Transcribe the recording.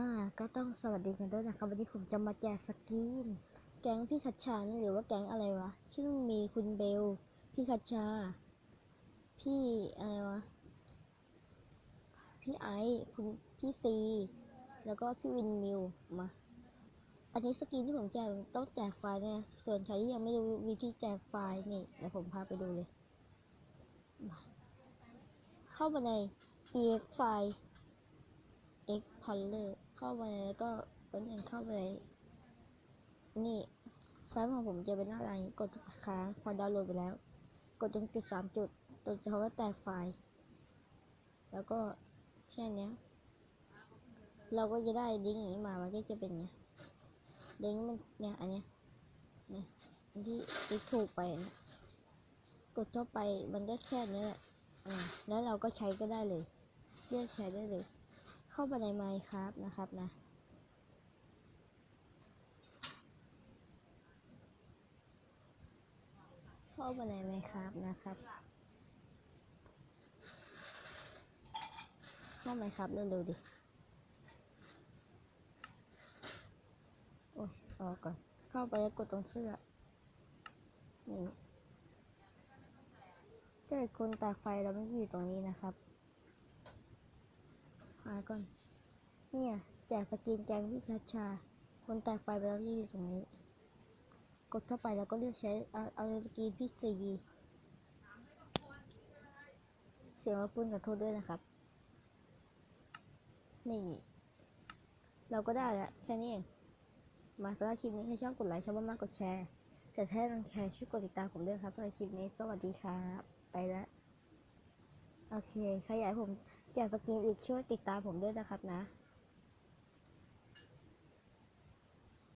อ่าก็ต้องสวัสดีกันด้วยนะครับ วันนี้ผมจะมาแจกสกรีนแก๊งพี่ขัดชันหรือว่าแก๊งอะไรวะซึ่งมีคุณเบล พี่ขัดชา พี่อะไรวะ พี่ไอซ์คุณพี่ซี แล้วก็พี่วินมิวมา อันนี้สกรีนที่ผมแจกต้องแจกไฟล์เนี่ยส่วนใครที่ยังไม่รู้วิธีแจกไฟล์นี่เดี๋ยวผมพาไปดูเลยมาเข้ามาใน ex ไฟล์ o l l e r เข้ามาแล้วก็เป็นหนึ่งเข้าไปเลยนี่ไฟล์ของผมจะเป็นหน้าอย่างนี้กดค้างพอดาวน์โหลดไปแล้ว กดตรงจุดสามจุดตรงคำว่าแตกไฟล์ แล้วก็แค่นี้เราก็จะได้ลิงอย่างนี้มา มันก็จะเป็นเนี้ยลิงมันเนี่ยอันเนี้ยเนี่ยอันที่ติ๊กถูกไปนะกดเข้าไปมันก็แค่นี้แหละอ่าแล้วเราก็ใช้ก็ได้เลย เลือกใช้ได้เลย เข้าไปใน Minecraft นะครับนะเข้าไปใน Minecraft นะครับ เข้า Minecraft เร็วๆดิโอ้ยออกก่อน เข้าไปแล้วกดตรงเสื้อ นี่ถ้าเกิดคนตากไฟเราไม่อยู่ตรงนี้นะครับ ก่อน เนี่ยแจกสกินแกงวิชาชา คนแตกไฟไปแล้วที่อยู่ตรงนี้ กดเข้าไปแล้วก็เลือกใช้เอาเอาสกินพี่ซีเสียงรบกวนขอโทษด้วยนะครับ นี่ เราก็ได้แล้วแค่นี้เอง มาสำหรับคลิปนี้ใครชอบกดไลค์ชอบมากกดแชร์ แต่ถ้าต้องแชร์ช่วยกดติดตามผมด้วยครับสำหรับคลิปนี้สวัสดีครับ ไปแล้ว โอเคใครอยากผมแจกสกินอีกช่วยติดตามผมด้วยนะครับนะ